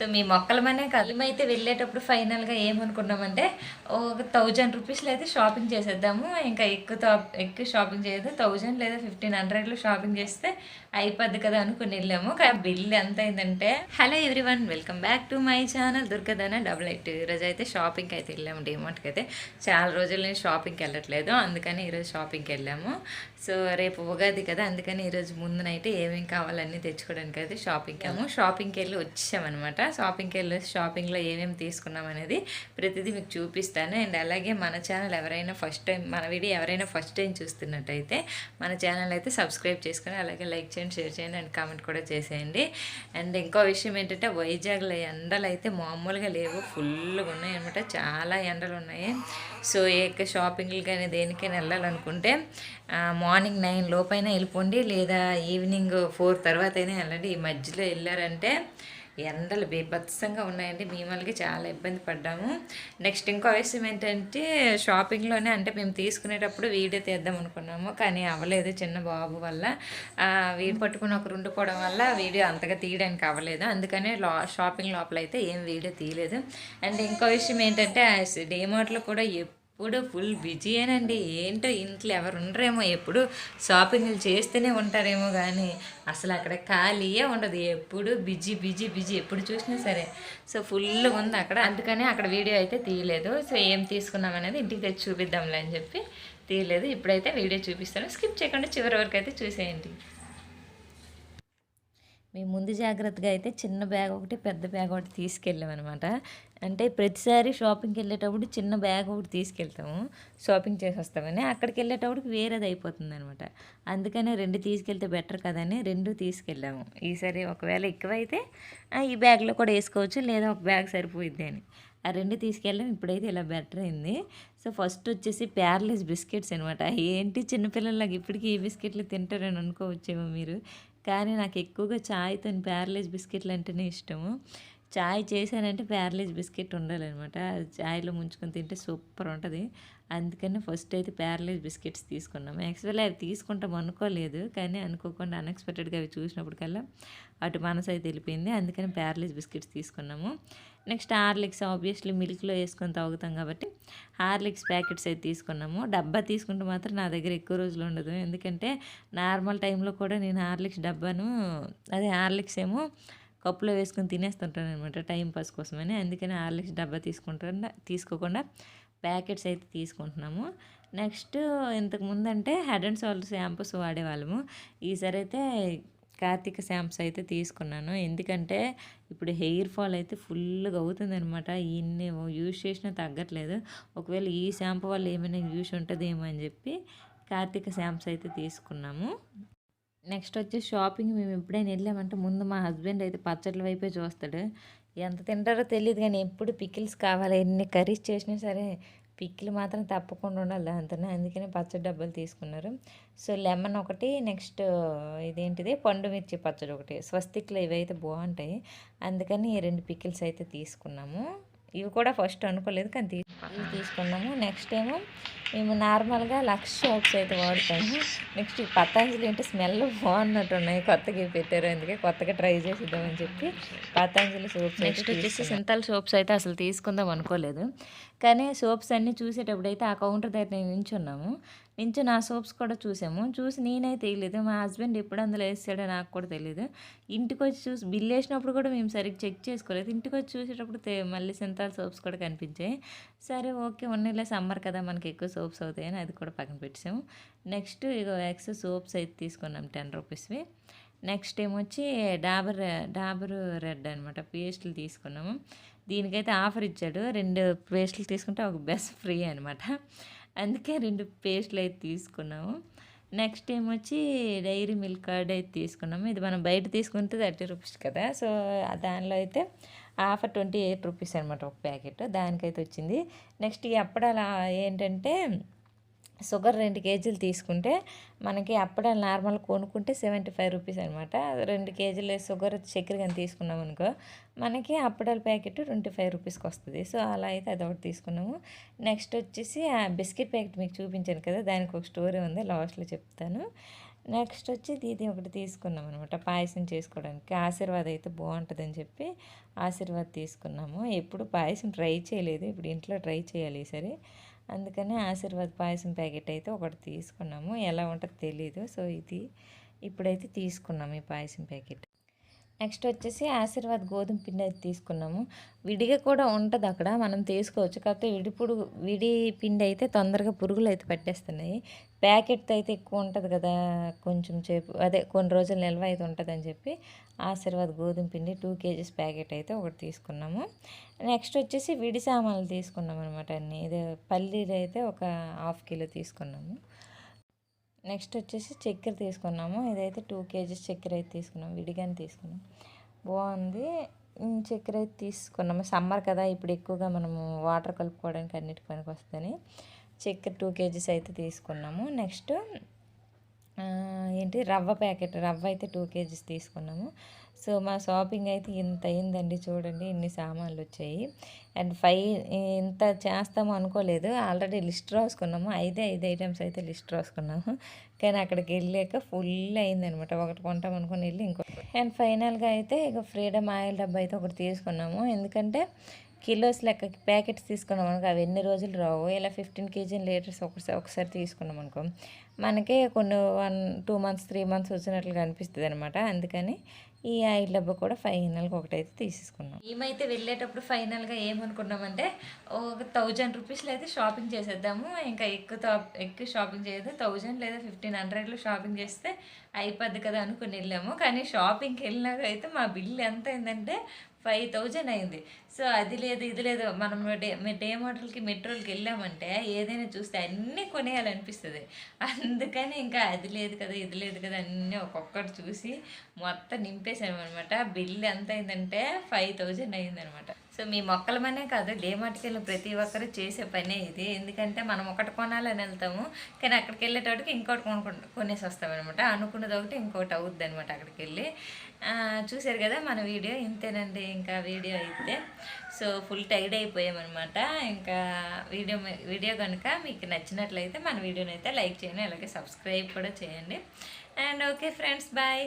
So మీ మొక్కలమనే కాదు. వెళ్ళేటప్పుడు ఫైనల్గా ఏమనుకున్నామంటే ఒక థౌజండ్ రూపీస్లో అయితే షాపింగ్ చేసేద్దాము. ఇంకా ఎక్కువ ఎక్కువ షాపింగ్ చేయదు థౌజండ్ లేదా ఫిఫ్టీన్ హండ్రెడ్లో షాపింగ్ చేస్తే అయిపోద్ది కదా అనుకుని వెళ్ళాము. కానీ బిల్ ఎంత అయిందంటే hello everyone welcome back to my channel దుర్గదన double eight. ఈరోజు అయితే షాపింగ్కి అయితే వెళ్ళాము డిమార్ట్కి అయితే. చాలా రోజులు నేను షాపింగ్కి వెళ్ళట్లేదు. అందుకని ఈరోజు షాపింగ్కి వెళ్ళాము. సో రేపు ఉగాది కదా అందుకని ఈరోజు ముందునైతే ఏమేమి కావాలన్నీ తెచ్చుకోవడానికి అయితే షాపింగ్కి వెళ్ళాము. షాపింగ్కి వెళ్ళి వచ్చామన్నమాట. షాపింగ్కి వెళ్ళి షాపింగ్లో ఏమేమి తీసుకున్నాం అనేది ప్రతిదీ మీకు చూపిస్తాను. అండ్ అలాగే మన ఛానల్ ఎవరైనా ఫస్ట్ టైం మన వీడియో ఎవరైనా ఫస్ట్ టైం చూస్తున్నట్టయితే మన ఛానల్ అయితే సబ్స్క్రైబ్ చేసుకొని అలాగే లైక్ చేయండి షేర్ చేయండి అండ్ కామెంట్ కూడా చేసేయండి. అండ్ ఇంకో విషయం ఏంటంటే వైజాగ్లో ఎండలు అయితే మామూలుగా లేవు ఫుల్గా ఉన్నాయి అనమాట చాలా ఎండలు ఉన్నాయి. సో ఏ షాపింగ్లు కానీ దేనికైనా వెళ్ళాలనుకుంటే మార్నింగ్ నైన్ లోపైన వెళ్ళిపోండి లేదా ఈవినింగ్ ఫోర్ తర్వాత అయినా వెళ్ళండి. ఈ మధ్యలో వెళ్ళారంటే ఎండలు బీభత్సంగా ఉన్నాయండి. మేమలకి చాలా ఇబ్బంది పడ్డాము. నెక్స్ట్ ఇంకో విషయం ఏంటంటే షాపింగ్లోనే అంటే మేము తీసుకునేటప్పుడు వీడియో తీద్దాం అనుకున్నాము కానీ అవ్వలేదు చిన్న బాబు వల్ల. వీడి పట్టుకుని ఒకరు ఉండిపోవడం వల్ల వీడియో అంతగా తీయడానికి అవ్వలేదు. అందుకనే లా షాపింగ్ లోపల అయితే ఏం వీడియో తీయలేదు. అండ్ ఇంకో విషయం ఏంటంటే డేమార్ట్లో కూడా ఎప్పుడు ఫుల్ బిజీయేనండి ఏంటో ఇంట్లో ఎవరు ఉండరేమో ఎప్పుడు షాపింగ్లు చేస్తూనే ఉంటారేమో కానీ అసలు అక్కడ ఖాళీయే ఉండదు. ఎప్పుడు బిజీ బిజీ బిజీ ఎప్పుడు చూసినా సరే. సో ఫుల్గా ఉంది అక్కడ. అందుకనే అక్కడ వీడియో అయితే తీయలేదు. సో ఏం తీసుకున్నాం అనేది ఇంటికి తెచ్చి చూపిద్దాంలే అని చెప్పి తీయలేదు. ఇప్పుడైతే వీడియో చూపిస్తాను. స్కిప్ చేయకుండా చివరి వరకు అయితే చూసేయండి. మేము ముందు జాగ్రత్తగా అయితే చిన్న బ్యాగ్ ఒకటి పెద్ద బ్యాగ్ ఒకటి తీసుకెళ్ళాం అనమాట అంటే ప్రతిసారి షాపింగ్కి వెళ్ళేటప్పుడు చిన్న బ్యాగ్ ఒకటి తీసుకెళ్తాము. షాపింగ్ చేసి వస్తామని అక్కడికి వెళ్ళేటప్పటికి వేరేది అయిపోతుంది అనమాట అందుకనే రెండు తీసుకెళ్తే బెటర్ కదని రెండు తీసుకెళ్ళాము. ఈసారి ఒకవేళ ఎక్కువైతే ఈ బ్యాగ్లో కూడా వేసుకోవచ్చు. లేదా ఒక బ్యాగ్ సరిపోయిద్ది అని. ఆ రెండు తీసుకెళ్ళాం ఇప్పుడైతే ఇలా బెటర్ అయింది. సో ఫస్ట్ వచ్చేసి ప్యారలైజ్ బిస్కెట్స్ అనమాట ఏంటి చిన్నపిల్లలకి ఇప్పటికీ ఈ బిస్కెట్లు తింటారని అనుకోవచ్చేమో మీరు. కానీ నాకు ఎక్కువగా చాయ్తో ప్యారలైజ్ బిస్కెట్లు అంటేనే ఇష్టము. చాయ్ చేశానంటే ప్యారలైజ్ బిస్కెట్ ఉండాలన్నమాట. అది చాయ్లో ముంచుకొని తింటే సూపర్ ఉంటుంది. అందుకని ఫస్ట్ అయితే ప్యారలైజ్ బిస్కెట్స్ తీసుకున్నాము యాక్చువల్లీ అవి తీసుకుంటాం అనుకోలేదు కానీ అనుకోకుండా అన్ఎక్స్పెక్టెడ్గా అవి చూసినప్పటికల్లా అటు మనసు అయితే వెళ్ళిపోయింది. అందుకని ప్యారలైజ్ బిస్కెట్స్ తీసుకున్నాము. నెక్స్ట్ హార్లిక్స్ ఆబ్వియస్లీ మిల్క్లో వేసుకొని తాగుతాం కాబట్టి హార్లిక్స్ ప్యాకెట్స్ అయితే తీసుకున్నాము. డబ్బా తీసుకుంటే మాత్రం నా దగ్గర ఎక్కువ రోజులు ఉండదు. ఎందుకంటే నార్మల్ టైంలో కూడా నేను హార్లిక్స్ డబ్బాను అదే హార్లిక్స్ ఏమో కప్పులో వేసుకొని తినేస్తుంటాను అనమాట టైం పాస్ కోసమని. అందుకని హార్లిక్స్ డబ్బా తీసుకుంటా తీసుకోకుండా ప్యాకెట్స్ అయితే తీసుకుంటున్నాము. నెక్స్ట్ ఇంతకు హెడ్ అండ్ షోల్డర్ షాంపూస్ వాడేవాళ్ళము. ఈసారి అయితే కార్తీక శాంప్స్ అయితే తీసుకున్నాను. ఎందుకంటే ఇప్పుడు హెయిర్ ఫాల్ అయితే ఫుల్గా అవుతుంది అనమాట ఇన్ని యూజ్ చేసినా తగ్గట్లేదు. ఒకవేళ ఈ షాంపూ వల్ల ఏమైనా యూజ్ ఉంటుందేమో అని చెప్పి కార్తీక శాంప్స్ అయితే తీసుకున్నాము. నెక్స్ట్ వచ్చి షాపింగ్ మేము ఎప్పుడైనా వెళ్ళామంటే ముందు మా హస్బెండ్ అయితే పచ్చళ్ళ వైపే చూస్తాడు. ఎంత తింటారో తెలియదు కానీ ఎప్పుడు పికిల్స్ కావాలి ఎన్ని కర్రీస్ చేసినా సరే పిక్కిలు మాత్రం తప్పకుండా ఉండాలి అంతనే అందుకనే పచ్చడి డబ్బాలు తీసుకున్నారు. సో లెమన్ ఒకటి నెక్స్ట్ ఇదేంటిది? పండు మిర్చి పచ్చడి ఒకటి. స్వస్తిక్లు ఇవైతే బాగుంటాయి. అందుకని రెండు పికిల్స్ అయితే తీసుకున్నాము. ఇవి కూడా ఫస్ట్ అనుకోలేదు కానీ తీసుకున్నాము. నెక్స్ట్ ఏమో మేము నార్మల్గా లక్స్ సోప్స్ అయితే వాడతాము. నెక్స్ట్ ఈ పతంజలి అంటే స్మెల్ బాగున్నట్టు ఉన్నాయి కొత్తగా పెట్టారు. అందుకే కొత్తగా ట్రై చేసిద్దామని చెప్పి పతంజలి సోప్స్ నెక్స్ట్ వచ్చేసి సింతాల్ సోప్స్ అయితే అసలు తీసుకుందాం అనుకోలేదు. కానీ సోప్స్ అన్నీ చూసేటప్పుడు అయితే ఆ కౌంటర్ దగ్గర నేను నించున్నాము. నించుని ఆ సోప్స్ కూడా చూసాము. చూసి నేనైతే తెలియదు. మా హస్బెండ్ ఎప్పుడు అందులో వేసాడో నాకు కూడా తెలియదు ఇంటికి వచ్చి చూసి బిల్ వేసినప్పుడు కూడా మేము సరిగ్గా చెక్ చేసుకోలేదు. ఇంటికి వచ్చి చూసేటప్పుడు మళ్ళీ సింతాల్ సోప్స్ కూడా కనిపించాయి. సరే ఓకే. ఉన్నీలే సమ్మర్ కదా మనకి ఎక్కువ సోప్స్ అవుతాయని అది కూడా పక్కన పెట్టాము నెక్స్ట్ ఇగో ఎక్స్ సోప్స్ అయితే తీసుకున్నాం టెన్ రూపీస్వి. నెక్స్ట్ ఏమొచ్చి డాబర్ డాబర్ రెడ్ అనమాట పేస్ట్లు తీసుకున్నాము. దీనికైతే ఆఫర్ ఇచ్చాడు. రెండు పేస్ట్లు తీసుకుంటే ఒక బెస్ట్ ఫ్రీ అనమాట అందుకే రెండు పేస్ట్లు అయితే తీసుకున్నాము. నెక్స్ట్ ఏమొచ్చి డైరీ మిల్క్ కార్డ్ అయితే తీసుకున్నాము. ఇది మనం బయట తీసుకుంటే థర్టీ రూపీస్ కదా. సో దానిలో అయితే ఆఫర్ ట్వంటీ ఎయిట్ రూపీస్ అనమాట ఒక ప్యాకెట్. దానికైతే వచ్చింది. నెక్స్ట్ ఈ అప్పడాలు ఏంటంటే షుగర్ రెండు కేజీలు తీసుకుంటే మనకి అప్పుడే నార్మల్ కొనుక్కుంటే సెవెంటీ ఫైవ్ రూపీస్ అనమాట రెండు కేజీలు షుగర్ చక్కెర కానీ తీసుకున్నాం అనుకో మనకి అప్పడాల ప్యాకెట్ ట్వంటీ ఫైవ్ రూపీస్కి వస్తుంది. సో అలా అయితే అది ఒకటి తీసుకున్నాము. నెక్స్ట్ వచ్చేసి ఆ బిస్కెట్ ప్యాకెట్ మీకు చూపించాను కదా దానికి ఒక స్టోరీ ఉంది లాస్ట్లో చెప్తాను. నెక్స్ట్ వచ్చి దీది ఒకటి తీసుకున్నాం అనమాట పాయసం చేసుకోవడానికి. ఆశీర్వాద్ అయితే బాగుంటుందని చెప్పి ఆశీర్వాద్ తీసుకున్నాము. ఎప్పుడు పాయసం ట్రై చేయలేదు ఇప్పుడు ఇంట్లో ట్రై చేయాలి ఈసారి. అందుకని ఆశీర్వాద్ పాయసం ప్యాకెట్ అయితే ఒకటి తీసుకున్నాము. ఎలా ఉంటుందో తెలీదు. సో ఇది ఇప్పుడైతే తీసుకున్నాము ఈ పాయసం ప్యాకెట్. నెక్స్ట్ వచ్చేసి ఆశీర్వాద్ గోధుమ పిండి అయితే తీసుకున్నాము. విడిగా కూడా ఉంటుంది అక్కడ మనం తీసుకోవచ్చు. కాకపోతే విడిపుడు విడి పిండి అయితే తొందరగా పురుగులు అయితే పట్టేస్తున్నాయి. ప్యాకెట్ అయితే ఎక్కువ ఉంటుంది కదా కొంచెం సేపు అదే కొన్ని రోజులు నిల్వ అయితే ఉంటుందని చెప్పి ఆశీర్వాద్ గోధుమ పిండి టూ కేజీస్ ప్యాకెట్ అయితే ఒకటి తీసుకున్నాము. నెక్స్ట్ వచ్చేసి విడి సామాన్లు తీసుకున్నాం అనమాట అన్ని. ఇది పల్లీలు అయితే ఒక హాఫ్ కిలో తీసుకున్నాము. నెక్స్ట్ వచ్చేసి చక్కెర తీసుకున్నాము. ఇదైతే టూ కేజీస్ చక్కెర అయితే తీసుకున్నాము విడిగానే తీసుకున్నాం. బాగుంది. చక్కెర అయితే తీసుకున్నాము. సమ్మర్ కదా ఇప్పుడు ఎక్కువగా మనము వాటర్ కలుపుకోవడానికి అన్నిటి పనికి వస్తుందని చక్కెర టూ కేజీస్ అయితే తీసుకున్నాము. నెక్స్ట్ ఏంటి? రవ్వ ప్యాకెట్ రవ్వ అయితే టూ కేజీస్ తీసుకున్నాము. సో మా షాపింగ్ అయితే ఇంత అయిందండి చూడండి ఇన్ని సామాన్లు వచ్చాయి. అండ్ ఫైవ్ ఇంత చేస్తాము అనుకోలేదు. ఆల్రెడీ లిస్ట్ రాసుకున్నాము. ఐదే ఐదు ఐటమ్స్ అయితే లిస్ట్ రాసుకున్నాము. కానీ అక్కడికి వెళ్ళాక ఫుల్ అయిందనమాట. ఒకటి కొంటాం అనుకుని వెళ్ళి ఇంకో అండ్ ఫైనల్గా అయితే ఇక ఫ్రీడమ్ ఆయిల్ డబ్బా అయితే ఒకటి తీసుకున్నాము. ఎందుకంటే కిలోస్ లెక్కకి ప్యాకెట్స్ తీసుకున్నాం అనుకో అవి ఎన్ని రోజులు రావు. ఇలా ఫిఫ్టీన్ కేజీ లీటర్స్ ఒకసారి ఒకసారి తీసుకున్నాం అనుకో మనకే కొన్ని one two months three months వచ్చినట్లుగా అనిపిస్తుంది అనమాట అందుకని ఈ ఆయిల్ డబ్బా కూడా ఫైనల్గా ఒకటైతే తీసేసుకున్నాం. మేమైతే వెళ్ళేటప్పుడు ఫైనల్గా ఏమనుకున్నామంటే ఒక థౌజండ్ రూపీస్లో అయితే షాపింగ్ చేసేద్దాము. ఇంకా ఎక్కువ ఎక్కువ షాపింగ్ చేయదు థౌజండ్ లేదా ఫిఫ్టీన్ హండ్రెడ్లో షాపింగ్ చేస్తే అయిపోద్ది కదా అనుకుని వెళ్ళాము. కానీ షాపింగ్కి వెళ్ళినాక అయితే మా బిల్ ఎంత అయిందంటే ఫైవ్ థౌజండ్ అయింది. సో అది లేదు ఇది లేదు. మనం డే డే మోడల్కి మెట్రోలకి వెళ్ళామంటే ఏదైనా చూస్తే అన్నీ కొనేయాలనిపిస్తుంది. అందుకని ఇంకా అది లేదు కదా ఇది లేదు కదా అన్నీ ఒక్కొక్కటి చూసి మొత్తం నింపేసాము అనమాట బిల్ ఎంత అయిందంటే ఫైవ్ థౌజండ్ అయిందనమాట సో మీ మొక్కలమనే కాదు డేమార్ట్కి వెళ్ళిన ప్రతి ఒక్కరు చేసే పనే ఇది. ఎందుకంటే మనం ఒకటి కొనాలని వెళ్తాము కానీ అక్కడికి వెళ్ళేటప్పటికి ఇంకోటి కొనుక్కుంటా కొనేసి వస్తామన్నమాట. అనుకున్నది ఒకటి ఇంకోటి అవుద్ది అనమాట అక్కడికి వెళ్ళి చూశారు కదా మన వీడియో? ఇంతేనండి ఇంకా వీడియో అయితే. సో ఫుల్ టైర్డ్ అయిపోయామన్నమాట. ఇంకా వీడియో వీడియో కనుక మీకు నచ్చినట్లయితే మన వీడియోని అయితే లైక్ చేయండి అలాగే సబ్స్క్రైబ్ కూడా చేయండి. And okay friends bye.